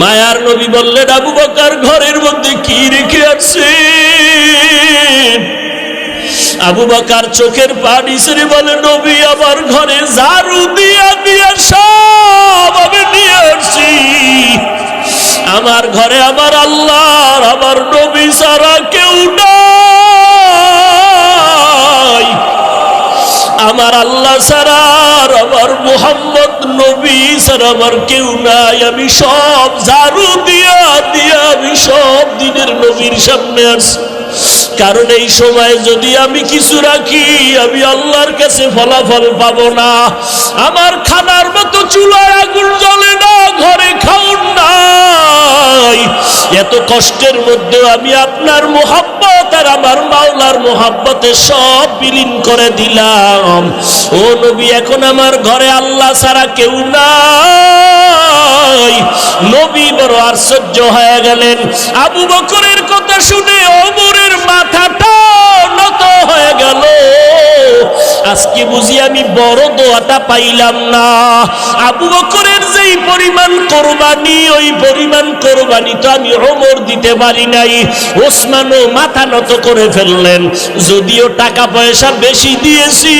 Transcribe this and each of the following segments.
মায়ার নবী বললেন, আবু বকার ঘরের মধ্যে কি রেখে আসছে আবু বকার চোখের পানি সেরে বলে, নবী, আমার ঘরে ঝাড়ু দিয়া দিয়া সব আমি নিয়ে আসছি। আমার ঘরে আমার আল্লাহ আমার নবী সারা কেউ নাই। আমার আল্লাহ সারার আমার মোহাম্মদ নবী সার আমার কেউ নাই। আমি সব ঝাড়ু দিয়া দিয়া, আমি সব দিনের নবীর সামনে আসি। কারণ এই সময় যদি আমি কিছু রাখি, আমি আল্লাহর কাছে ফলাফল পাবো না। আমার খানার মতো চুলায় আগুন জ্বলে না, ঘরে খাউন নাই। এত কষ্টের মধ্যে আমি আপনার মোহাব্বত আর আমার মাওলার সব বিলীন করে দিলাম। ও নবী, এখন আমার ঘরে আল্লাহ ছাড়া কেউ নাই। নবী বড় আশ্চর্য হয়ে গেলেন। আবু বকরের কথা শুনে অমরের মাথাটা নত হয়ে গেল। আজকে বুঝি আমি বড় দোয়াটা পাইলাম না। আবু বকরের যেই পরিমাণ কোরবানি, ওই পরিমাণ কোরবানি তো আমি ওমর দিতে পারি নাই। ওসমানও মাথা নত করে ফেললেন, যদিও টাকা পয়সা বেশি দিয়েছি,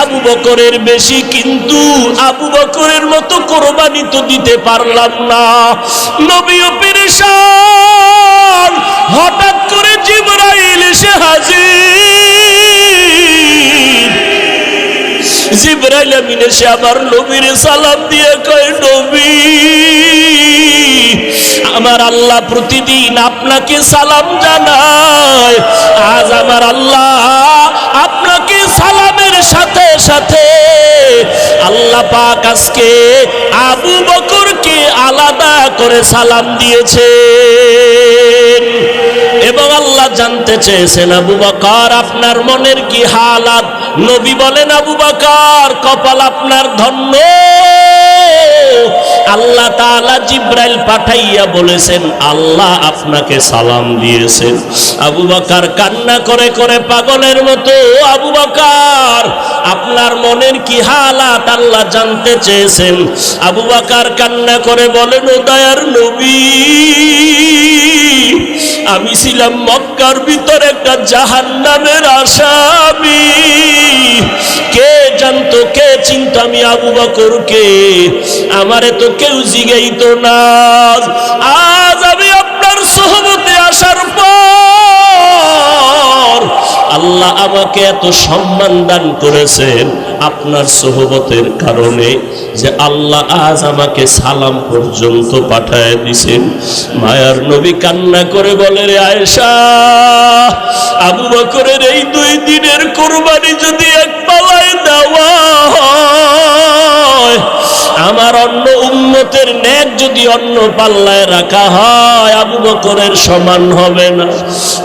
আবু বকরের বেশি, কিন্তু আবু বকরের মতো কোরবানি তো দিতে পারলাম না। নবীও পেরেশান, হঠাৎ করে জিবরাইল এসে হাজির। জিব্রাইল আমিন এসে আমার নবীর সালাম দিয়ে কয়, নবী, আমার আল্লাহ প্রতিদিন আপনাকে সালাম জানায়। আজ আমার আল্লাহ আপনাকে সালামের সাথে সাথে আল্লাহ পাক আজকে আবু বকরকে আলাদা করে সালাম দিয়েছে এবং আল্লাহ জানতে চেয়েছেন, আবু বকর, আপনার মনের কি হালাত? নবী বলেন আবু বাকার কপাল আপনার ধন্য। আল্লাহ তাআলা জিব্রাইল পাঠাইয়া বলেছেন, আল্লাহ আপনাকে সালাম দিয়েছেন। আবু বকর কান্না করে করে পাগলের মতো, আবু বকর, আপনার মনের কি হালাত? আল্লাহ জানতে চেয়েছেন। আবু বকর কান্না করে বলেন, ও দয়ার নবী, আমি ছিলাম মক্কার ভিতর একটা জাহান নামের আসামি। কে জানতো, কে চিন্ত আমি আবু বকরকে? আমারে তো কেউ জিগাইত না। আজ আমি আপনার সহমতে আসার পর আল্লাহ আমাকে এত সম্মান দান করেছেন আপনার সহবতের কারণে। যে আল্লাহ আজ আমাকে সালাম পর্যন্ত পাঠায় দিছেন। মায়ার নবী কান্না করে বলে, রে আয়েশা, আবু বকরের এই দুই দিনের কোরবানি যদি এক পালায় দেওয়া হয়, আমার অন্য উন্মতের ন্যাক যদি অন্য পাল্লায় রাখা হয়, আবু বকরের সমান হবে না।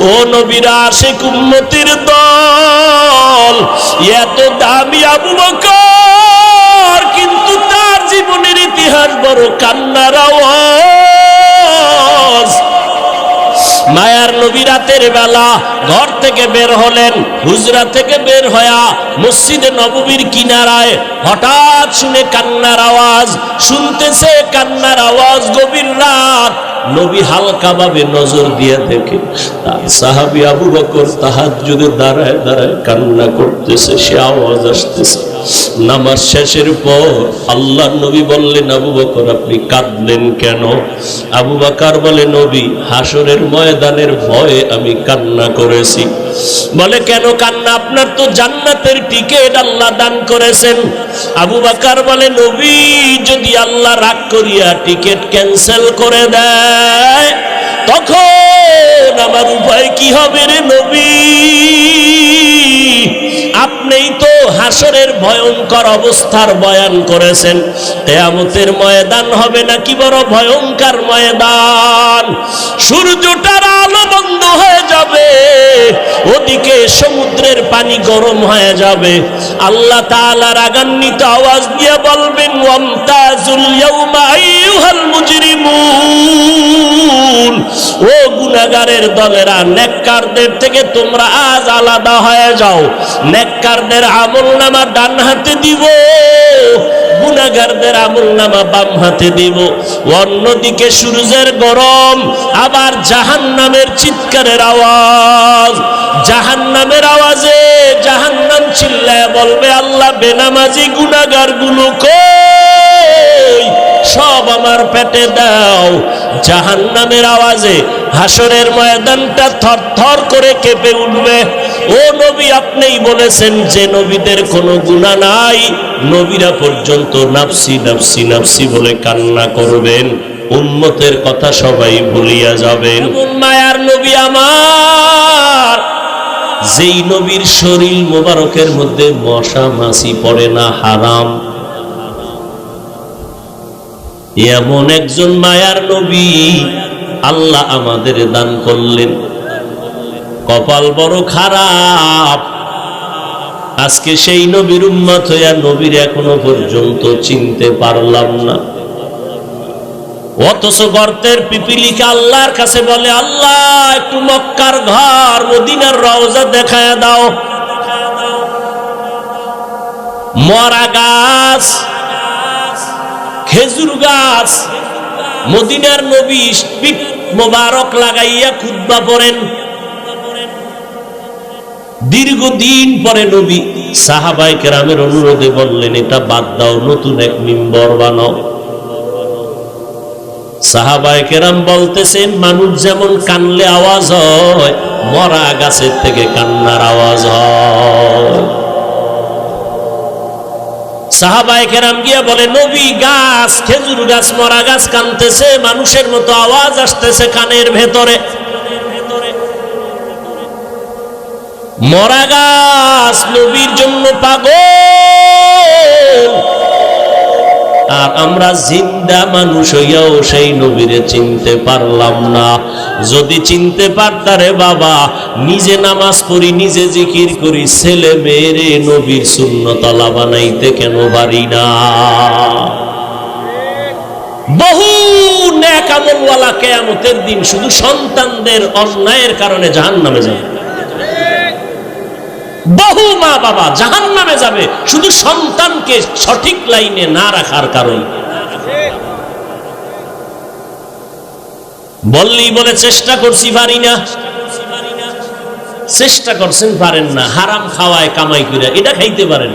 ও নবীরা আশেক উন্মতির দল, এত দামি আবু বকর বড় কান্নার আওয়াজ। মায়ার নবী রাতের বেলা ঘর থেকে বের হলেন, হুজরা থেকে বের হয়া মসজিদে নববীর কিনারায় হঠাৎ শুনে কান্নার আওয়াজ, শুনতেছে কান্নার আওয়াজ গভীর রাত। নবী হালকা ভাবে নজর দিয়ে দেখে, তার সাহাবি আবু বকর তাহার যদি দাঁড়ায় দাঁড়ায় কান্না করতেছে, সে আওয়াজ আসতেছে। নামাজ শেষের পর আল্লাহ নবী বললেন, আবু বকর, আপনি কাঁদলেন কেন? আবু বাকার বলে, নবী, হাসরের ময়দানের ভয়ে আমি কান্না করেছি। বলে, কেন কান্না? আপনার তো জান্নাতের টিকিট আল্লাহ দান করেছেন। আবু বাকার বলে, নবী, যদি আল্লাহ রাগ করিয়া টিকিট ক্যান্সেল করে দেয়, তখন আমার উপায় কি হবে রে নবী? আপনিই তো হাসরের ভয়ঙ্কর অবস্থার বয়ান করেছেন। কেয়ামতের ময়দান হবে নাকি বড় ভয়ঙ্কর ময়দান? সূর্যটার আলো বন্ধ হয়ে যাবে, ওদিকে সমুদ্রের পানি গরম হয়ে যাবে। আল্লাহ তাআলা রাগান্বিত আওয়াজ দিয়ে বলবেন, ওয়ামতাজুল ইয়াউমা আইয়ুহাল মুজরিমুন। ও গুনাগারের দলেরা, নেককারদের থেকে তোমরা আজ আলাদা হয়ে যাও। নেককারদের আমল নামা ডান হাতে দিব, গুনাগারদের আমল নামা বাম হাতে দিব। অন্যদিকে সূর্যের গরম, আবার জাহান নামের চিৎকারের আওয়াজ। জাহান নামের আওয়াজে জাহান নাম চিল্লায় বলবে, আল্লাহ বেনামাজি গুনাগারগুলো আমার পেটে দাও। জাহান নামের আওয়াজে হাসরের ময়দানটা থর থর করে কেঁপে উঠবে। ও নবী আপনিই বলেছেন যে নবীদের কোনো গুণা নাই। নবীরা পর্যন্ত নাফসি নাফসি নাফসি বলে কান্না করবেন। উম্মতের কথা সবাই ভুলিয়া যাবেন। মায়ার নবী আমার। যেই নবীর শরীর মোবারকের মধ্যে মশা মাছি পড়ে না হারাম। এমন একজন মায়ার নবী আল্লাহ আমাদের দান করলেন। কপাল বড় খারাপ। আজকে সেই নবীর উম্মত হইয়া নবীর এখনও পর্যন্ত চিনতে পারলাম না। অথচ গর্তের পিপিলিকা আল্লাহর কাছে বলে, আল্লাহ, একটু মক্কার ঘর, মদিনার রওজা দেখায় দাও। মরা গাছ খেজুর গাছ, মদিনার নবী মোবারক লাগাইয়া খুদ্া পড়েন। দীর্ঘদিন পরে নবী সাহাবাই কেরামের অনুরোধে বললেন, এটা বাদ দাও, নতুন এক মিম্বর বানাও। সাহাবাই কেরাম বলতেছেন, মানুষ যেমন কানলে আওয়াজ হয়, মরা গাছের থেকে কান্নার আওয়াজ হয়। সাহাবাই কেরাম গিয়া বলে, নবী, গাছ, খেজুর গাছ, মরা গাছ কানতেছে, মানুষের মতো আওয়াজ আসতেছে কানের ভেতরে। মরা গাছ নবীর জন্য পাগল। আর আমরা জিন্দা মানুষ হইয়াও সেই নবীরে চিনতে পারলাম না। যদি চিনতে পারতারে বাবা, নিজে নামাজ পড়ি, নিজে জিকির করি, ছেলে মেয়েরে নবীর শূন্যতলা বানাইতে কেন পারি না? বহু ন্যাক আমলওয়ালা কেয়ামতের দিন শুধু সন্তানদের অন্যায়ের কারণে জাহান নামে যাবে। বহু মা বাবা জাহান নামে যাবে। শুধু সন্তানকে সঠিক লাইনে না রাখার কারণে। বললেই বলে, চেষ্টা করছি পারি না। চেষ্টা করছেন, পারেন না। হারাম খাওয়ায়, কামাই করে। এটা খাইতে পারেন।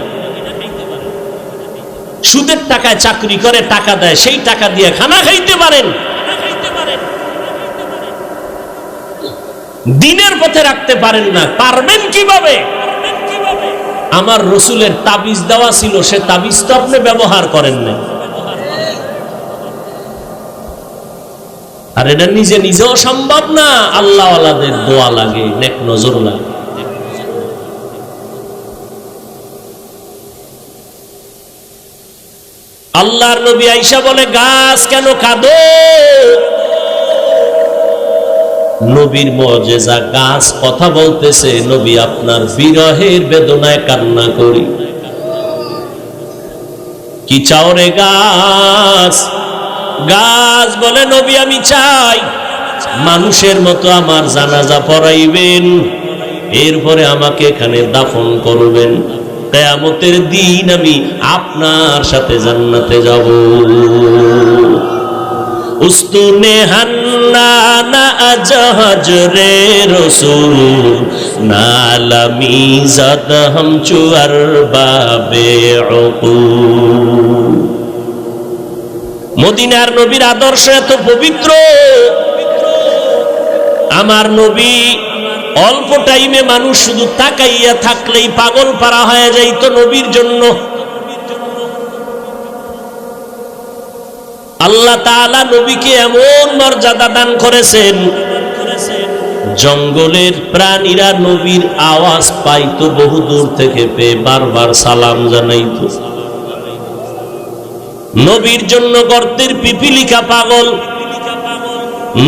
সুদের টাকায় চাকরি করে, টাকা দেয়, সেই টাকা দিয়ে খানা খাইতে পারেন। দিনের পথে রাখতে পারেন না। পারবেন কীভাবে? আমার রসুলের তাবিজ দেওয়া ছিল, সে তাবিজ তো আপনি ব্যবহার করেন না আর এটা নিজে নিজেও সম্ভব না আল্লাহ দোয়া লাগে, নেক নজর লাগে। আল্লাহর নবী আইসা বলে, গাছ কেন কাঁদো? নবীর মজেজা গাছ কথা বলতেছে, নবী আপনার বিরহের বেদনায় কান্না করি। কি চাও রে গাছ? গাছ বলে, নবী, আমি চাই মানুষের মতো আমার জানাজা পড়াইবেন, এরপরে আমাকে এখানে দাফন করবেন। কেয়ামতের দিন আমি আপনার সাথে জান্নাতে যাব। উস্তুনে হান্না রে রসুল। নালামি জাদ হম চুয়ার বাবে মদিনার নবীর আদর্শ এত পবিত্র। আমার নবী অল্প টাইমে মানুষ শুধু তাকাইয়া থাকলেই পাগল পারা হয়ে যাইত নবীর জন্য। আল্লাহ তাআলা নবীকে এমন মর্যাদা দান করেছেন, জঙ্গলের প্রাণীরা নবীর আওয়াজ পাইতো বহু দূর থেকে পেয়ে বারবার সালাম জানাইত। নবীর জন্য গর্তের পিপিলিকা পাগল,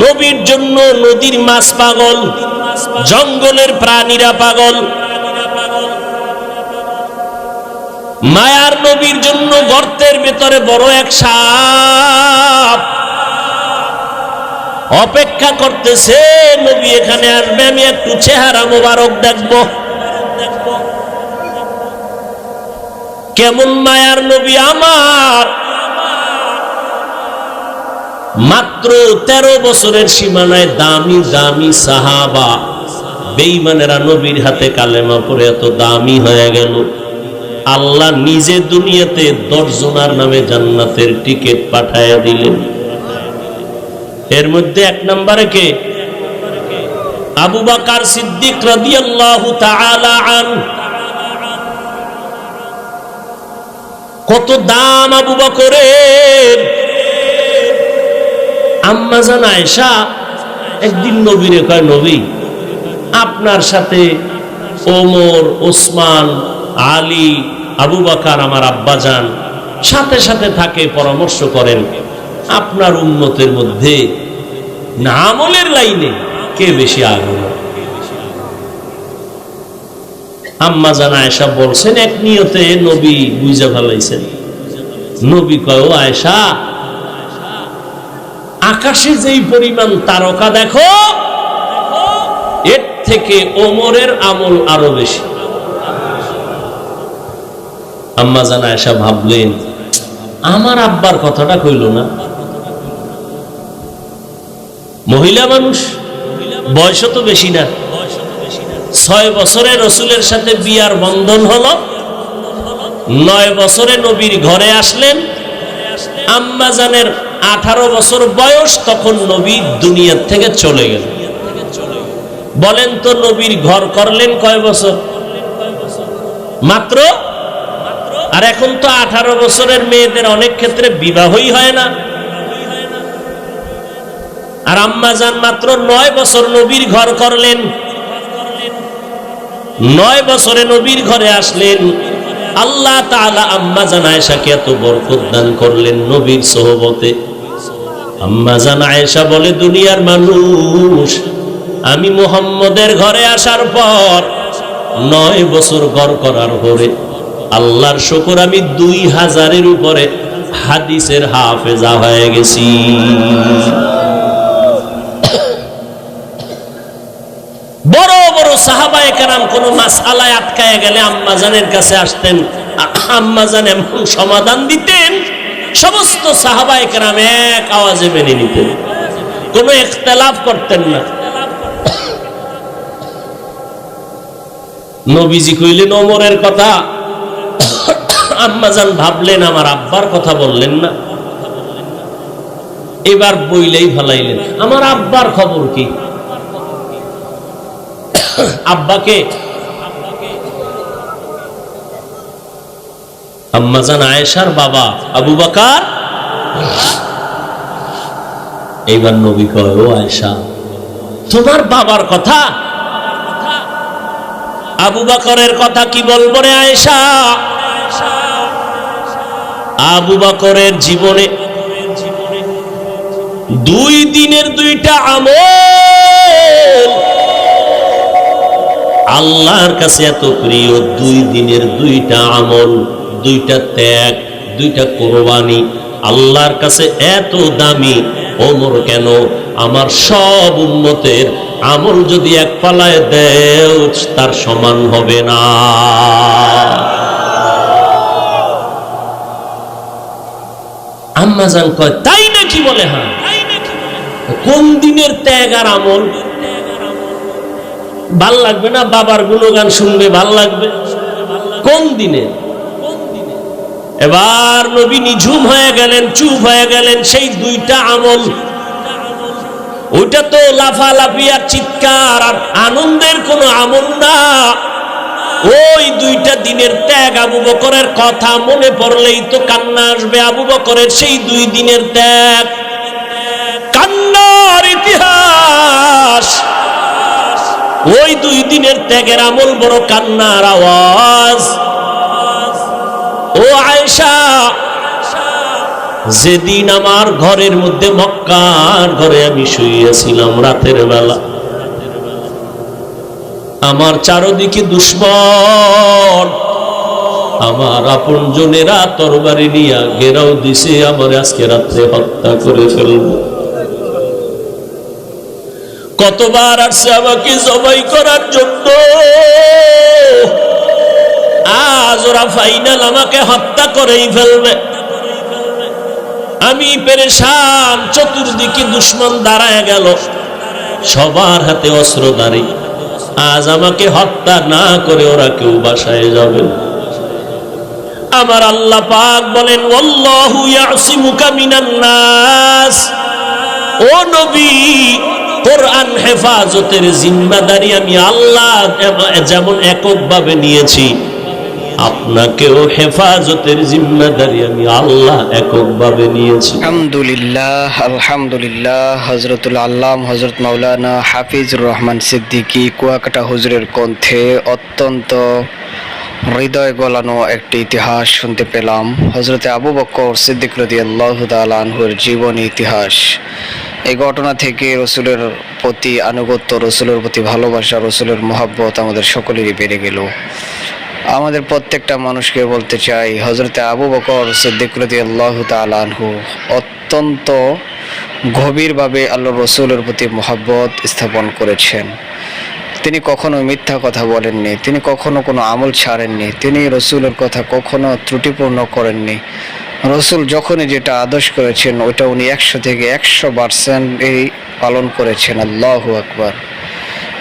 নবীর জন্য নদীর মাছ পাগল, জঙ্গলের প্রাণীরা পাগল। মায়ার নবীর জন্য গর্তের ভেতরে বড় এক সাপ। অপেক্ষা করতেছে, নবী, এখানে আসবে, আমি একটু চেহারা মোবারক দেখব। কেমন মায়ার নবী আমার? মাত্র তেরো বছরের সীমানায় দামি দামি সাহাবা। বেইমানেরা নবীর হাতে কালেমা পরে এত দামি হয়ে গেল। আল্লাহ নিজে দুনিয়াতে দশজনার নামে জান্নাতের টিকিট পাঠাইয়া দিলেন। এর মধ্যে এক নম্বরে কে? আবু বাকার সিদ্দিক রাদিয়াল্লাহু তাআলা আন। কত দাম আবু বকরের। আম্মা জান আয়েশা, একদিন নবীরে কয়, নবী, আপনার সাথে ওমর, ওসমান, আলী আবু বাকার আমার আব্বা যান, সাথে সাথে থাকে পরামর্শ করেন, আপনার উন্নতের মধ্যে না আমলের লাইনে কে বেশি আগ্রহ? আম্মা বলছেন, এক নিয়তে নবী নবী কয় আয়েশা, আকাশে যেই পরিমাণ তারকা দেখো, এর থেকে ওমরের আমল আরও বেশি। আম্মা জান আয়েশা ভাবলেন, আমার আব্বার কথাটা কইল না। মহিলা মানুষ, বয়স তো বেশি না। ছয় বছরে রসুলের সাথে বিয়ার বন্ধন হলো। নয় বছরে নবীর ঘরে আসলেন। আম্মাজানের আঠারো বছর বয়স তখন নবী দুনিয়ার থেকে চলে গেল। বলেন তো নবীর ঘর করলেন কয় বছর? মাত্র আর এখন তো আঠারো বছরের মেয়েদের অনেক ক্ষেত্রে বিবাহই হয় না। আর আম্মাজান মাত্র নয় বছর নবীর ঘর করলেন। নয় বছরে নবীর ঘরে আসলেন। আল্লাহ তাআলা আম্মা জান আয়েশাকে এত বরকত দান করলেন নবীর সোহবতে। আম্মা জান আয়েশা বলে, দুনিয়ার মানুষ, আমি মুহাম্মদের ঘরে আসার পর নয় বছর ঘর করার পরে আল্লাহর শুকর, আমি দুই হাজারের উপরে হাদিসের হাফেজা হয়ে গেছি। বড় বড় সাহাবায়ে কেরাম কোন মাসালায় আটকায় গেলে আম্মাজানের কাছে আসতেন আম্মাজান এমন সমাধান দিতেন, সমস্ত সাহাবায়ে কেরাম এক আওয়াজে মেনে নিতেন। কোনো ইখতিলাফ করতেন না। নবীজি কইলেন, ওমরের কথা আম্মাজান ভাবলেন, আমার আব্বার কথা বললেন না। এবার বইলেই ফেলাইলেন, আমার আব্বার খবর কি? আব্বাকে আম্মাজান আয়েশার বাবা আবু বাকার। এইবার নবী কয়, ও আয়েশা, তোমার বাবার কথা আবু বাকরের কথা কি বলব রে আয়েশা? আবু বাকরের জীবনে দুই দিনের দুইটা আমল। আল্লাহর কাছে এত প্রিয় দুই দিনের দুইটা আমল, দুইটা ত্যাগ, দুইটা কোরবানি। আল্লাহর কাছে এত দামি। ওমর কেন? আমার সব উন্মতের আমল যদি এক পালায় দেও তার সমান হবে না। আম্মা জান কয়, তাই নাকি বলে হ্যাঁ? কোন দিনের ত্যাগ আর আমল? ভালো লাগবে না? বাবার গুণগান শুনবে, ভালো লাগবে। কোন দিনে? এবার নবী নিঝুম হয়ে গেলেন, চুপ হয়ে গেলেন, সেই দুইটা আমল ওইটা তো লাফালাফি আর চিৎকার আর আনন্দের কোনো আমল না। ওই দুইটা দিনের ত্যাগ আবু বকরের কথা মনে পড়লেই তো কান্না আসবে আবু বকরের সেই দুই দিনের ত্যাগ। কান্নার ইতিহাস। ওই দুই দিনের ত্যাগের আমল বড় কান্নার আওয়াজ। ও আয়েশা যেদিন আমার ঘরের মধ্যে মক্কার ঘরে আমি শুয়েছিলাম রাতের বেলা। আমার চারদিকে দুশ্মন। আমার আপন জনেরা তরবারি নিয়া গেরাও দিছে, আমার আজকে রাত্রে হত্যা করে ফেলব। কতবার আসছে আমাকে জবাই করার জন্য। আজ ওরা ফাইনাল আমাকে হত্যা করেই ফেলবে। আমি পেরেশান, চতুর্দিকে দুশ্মন দাঁড়ায় গেল। সবার হাতে অস্ত্র দাঁড়িয়ে আজ আমাকে হত্যা না করে ওরা কেউ বাসায় যাবে। আমার আল্লাহ পাক বলেন নাস। ও নবী, কোরআন হেফাজতের জিম্মাদারি আমি আল্লাহ যেমন এককভাবে নিয়েছি। আপনাকেও হেফাজতের জিম্মাদারি আমি আল্লাহ এককভাবে নিয়েছি। আলহামদুলিল্লাহ আলহামদুলিল্লাহ হজরতুল আল্লাম হজরত মাওলানা হাফিজুর রহমান সিদ্দিকী কুয়াকাটা হুজুরের কণ্ঠে অত্যন্ত হৃদয় গলানো একটি ইতিহাস শুনতে পেলাম। হজরতে আবু বকর সিদ্দিক রদি আল্লাহ আনহুর জীবনী ইতিহাস। এই ঘটনা থেকে রসুলের প্রতি আনুগত্য, রসুলের প্রতি ভালোবাসা, রসুলের মহাব্বত আমাদের সকলেরই বেড়ে গেল। আমাদের প্রত্যেকটা মানুষকে বলতে চাই হজরতে আবু বকর সিদ্দিক রদি আল্লাহ অত্যন্ত গভীরভাবে আল্লাহ রসুলের প্রতি মহাব্বত স্থাপন করেছেন। তিনি কখনো মিথ্যা কথা বলেননি, তিনি কখনো কোনো আমল ছাড়েননি, তিনি রসুলের কথা কখনো ত্রুটিপূর্ণ করেননি। রসুল যখনই যেটা আদেশ করেছেন ওটা উনি একশো থেকে একশো পার্সেন্টই পালন করেছেন। আল্লাহ আকবার।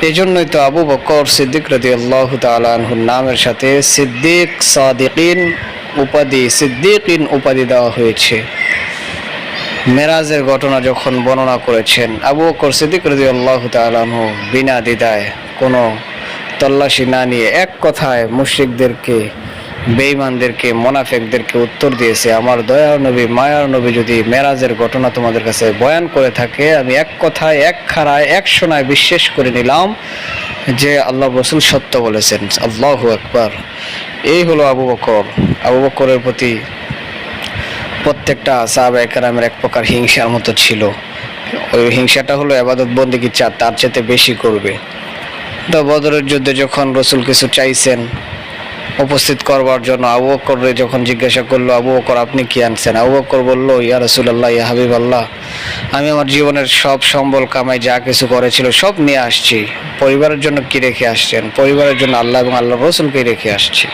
এই জন্যই তো আবু বকর সিদ্দিক রদি আল্লাহ তালাহুর নামের সাথে সিদ্দিক, সাদিকিন উপাধি, সিদ্দিকিন উপাধি দেওয়া হয়েছে। মেরাজের ঘটনা যখন বর্ণনা করেছেন, আবু বকর সিদ্দিক রদি আল্লাহ তালাহু বিনা দিদায় কোনো তল্লাশি না নিয়ে এক কথায় মুশ্রিকদেরকে বেঈমানদেরকে, মোনাফেকদেরকে উত্তর দিয়েছে, আমার দয়ার নবী, মায়ার নবী যদি মেরাজের ঘটনা তোমাদের কাছে বয়ান করে থাকে, আমি এক কথায়, এক খাড়ায়, এক শোনায় বিশ্বাস করে নিলাম যে আল্লাহ রসুল সত্য বলেছেন। আল্লাহ একবার এই হলো আবু বকর। আবু বকরের প্রতি প্রত্যেকটা সাহাবা একরামের এক প্রকার হিংসার মতো ছিল। ওই হিংসাটা হলো আবাদত বন্দিকে চা তার চেতে বেশি করবে। তো বদরের যুদ্ধে যখন রসুল কিছু চাইছেন উপস্থিত করবার জন্য আবু বকরে যখন জিজ্ঞাসা করল, আবু বকর, আপনি কি আনছেন? আবু বকর বলল, ইয়া রসুল্লাহ ইয়া হাবিব আল্লাহ আমি আমার জীবনের সব সম্বল কামাই যা কিছু করেছিল সব নিয়ে আসছি। পরিবারের জন্য কি রেখে আসছেন? পরিবারের জন্য আল্লাহ এবং আল্লাহ রসুলকে রেখে আসছি।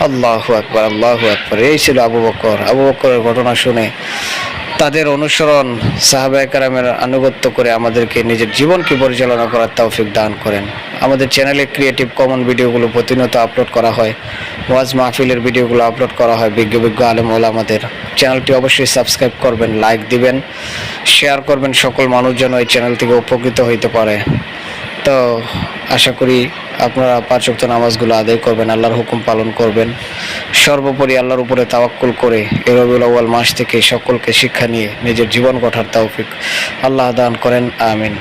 আল্লাহ আকবর আল্লাহ আকবর। এই ছিল আবু বকর। আবু বকরের ঘটনা শুনে তাদের অনুসরণ সাহাবাহামের আনুগত্য করে আমাদেরকে নিজের জীবনকে পরিচালনা করার তৌফিক দান করেন। আমাদের চ্যানেলে ক্রিয়েটিভ কমন ভিডিওগুলো প্রতিনিয়ত আপলোড করা হয়। ওয়াজ মাহফিলের ভিডিওগুলো আপলোড করা হয় বিজ্ঞ বিজ্ঞ আলেম আমাদের চ্যানেলটি অবশ্যই সাবস্ক্রাইব করবেন লাইক দিবেন শেয়ার করবেন সকল মানুষজন এই চ্যানেল থেকে উপকৃত হইতে পারে। তো আশা করি আপনারা পাঁচক্ত নামাজগুলো আদায় করবেন, আল্লাহর হুকুম পালন করবেন। সর্বোপরি আল্লাহর উপরে তাওয়াক্কুল করে এরবিউল রবিউল আউয়াল মাস থেকে সকলকে শিক্ষা নিয়ে নিজের জীবন গঠার তৌফিক আল্লাহ দান করেন, আমিন।